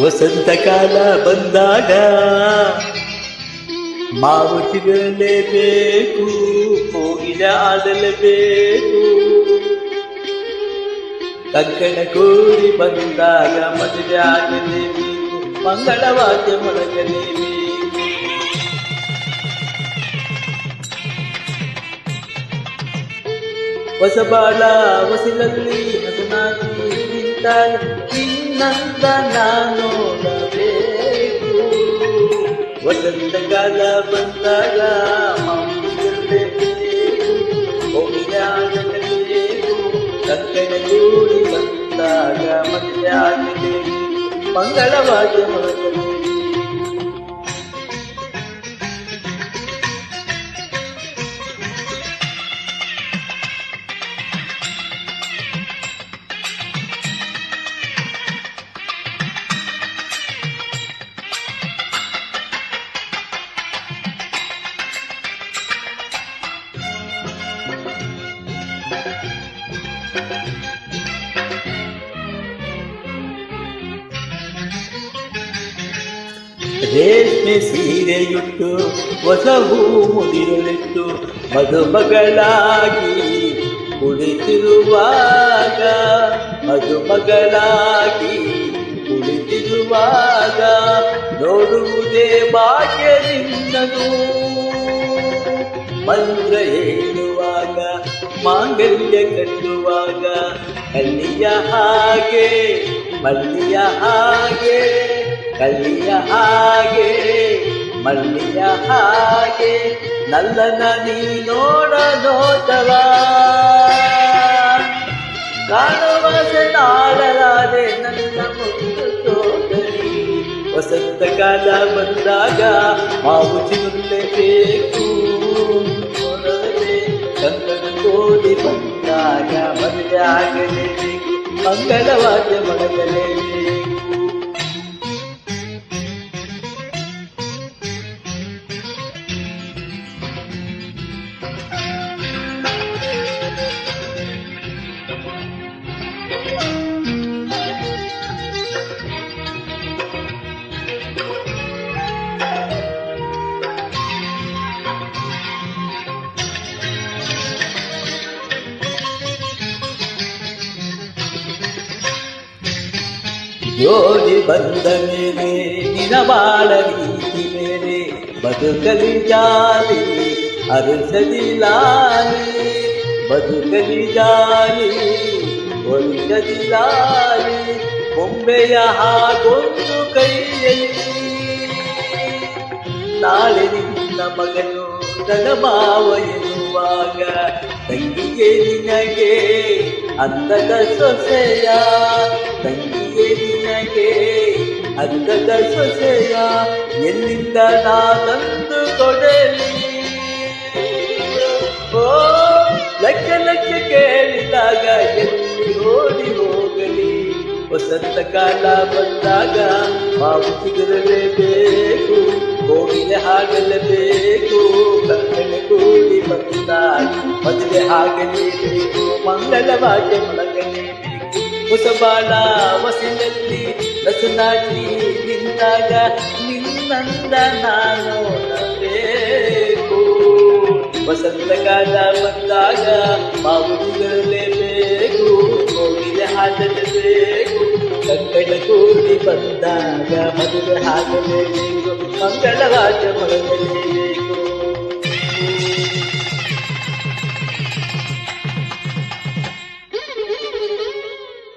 ವಸಂತ ಕಾಲ ಬಂದಾಗ ಮಾವು ಸಿಗಲೇಬೇಕು ಕೋಗಿಲ ಆಡಲೇಬೇಕು ಕಂಕಣ ಕೂಡಿ ಬಂದಾಗ ಮದುವೆ ಆಗಲೇಬೇಕು, ಮಂಗಳವಾದ್ಯ ಮೊಳಗಲೇಬೇಕು ಹೊಸಬಾಳ ಹೊಸಿಲಲ್ಲಿ ಹಸನಾಗಿ ನಿನ್ನಂತ ನಾನು ವಸಂತಕಾಲ ವಸಂತ ಕಾಲ ಬಂದಾಗ ಕೂಡಿ ಬಂದಾಗ ಮದುವೆ ಮಂಗಳವಾಗಿ ಮಂಗಳವಾದ್ಯ ರೇಷ್ಮೆ ಸೀರೆಯುಟ್ಟು, ಹೊಸ ಹೂ ಮುಡಿಯೊಳಿಟ್ಟು ಮದುಮಗಳಾಗಿ ಕುಳಿತಿರುವಾಗ ಮದುಮಗಳಾಗಿ ಕುಳಿತಿರುವಾಗ ನೋಡುವುದೇ ಭಾಗ್ಯ ಮಂತ್ರ ಹೇಳುವಾಗ, ಮಾಂಗಲ್ಯ ಕಟ್ಟುವಾಗ, ಕಲ್ಲಿಯ ಹಾಗೆ, ಮಲ್ಲಿಯ ಹಾಗೆ. ಕಲ್ಲಿಯ ಹಾಗೆ, ಮಲ್ಲಿಯ ಹಾಗೆ, ನಲ್ಲನ ನೀ ನೋಡ ಕಾಣುವ ನಾಡಲಾದೆ ನನ್ನ ವಸಂತ ಕಾಲ ಬಂದಾಗ ಮಾವು ನೋಡಲೇ ಕಂಕಣ ಕೋಡಿ ಬಂದಾಗ ಮದುವೆ ಆಗಲೇಬೇಕು ಮಂಗಳವಾದ ಮೊಳಗಲೇಬೇಕು ಜೋಡಿ ಬಂದ ಮೇಲೆ ನಿನವಾಳ ನೀತಿ ಮೇಲೆ ಬದುಕಲಿ ಜಾಲಿ ಅರಸದಿ ಲಾಲಿ. ಬದುಕಲಿ ಜಾಲಿ ಲಾಲಿ ಬೊಂಬೆಯ ಹಾಗೊಂದು ಕೈಯಲ್ಲಿ. ನಾಳೆ ನಿನ್ನ ಮಗನು ನನ್ನ ಮಾವ ತಂಗಿಗೆ ನಿನಗೆ ಅಂದದ ಸೊಸೆಯ ತಂಗಿಗೆ ನಿನಗೆ ಅಂದದ ಸೊಸೆಯ ಎಲ್ಲಿಂದ ನಾನಂದು ಕೊಡಲಿ? ಓ, ಲಕ್ಷ ಲಕ್ಷ ಕೇಳಿದಾಗ ಎಲ್ಲಿ ಓಡಿ ಹೋಗಲಿ? ವಸಂತ ಕಾಲ ಬಂದಾಗ ಮಾವು ಸಿಗಲೇಬೇಕು ಕೋಗಿಲೆ ಹಾಗಲೇಬೇಕು ಕಕ್ಕನ ಕೂಡಿ ಬಂದಾಗ ಮದುವೆ ಹಾಗಲೇಬೇಕು ಮಂಗಳವಾದ್ಯ ಮೊಳಗಲೇಬೇಕು ಹೊಸಬಾಳ ವಸಿನಲ್ಲಿ ರಸನಾಗಿ ನಿಂತಾಗ ನಿನ್ನಂದ ನಾನು ವಸಂತ ಕಾಲ ಬಂದಾಗ ಮಾವು ಹೋಗಿದೆ ಕೋಗಿಲೆ ಹಾಡಲೇಬೇಕು ಕಕ್ಕಡ ಕೂಡಿ ಬಂದಾಗ ಮದುವೆ ಹಾಕಲೇಬೇಕು ಮಂಗಳವಾದ ಮೊಳಗಲೇಬೇಕು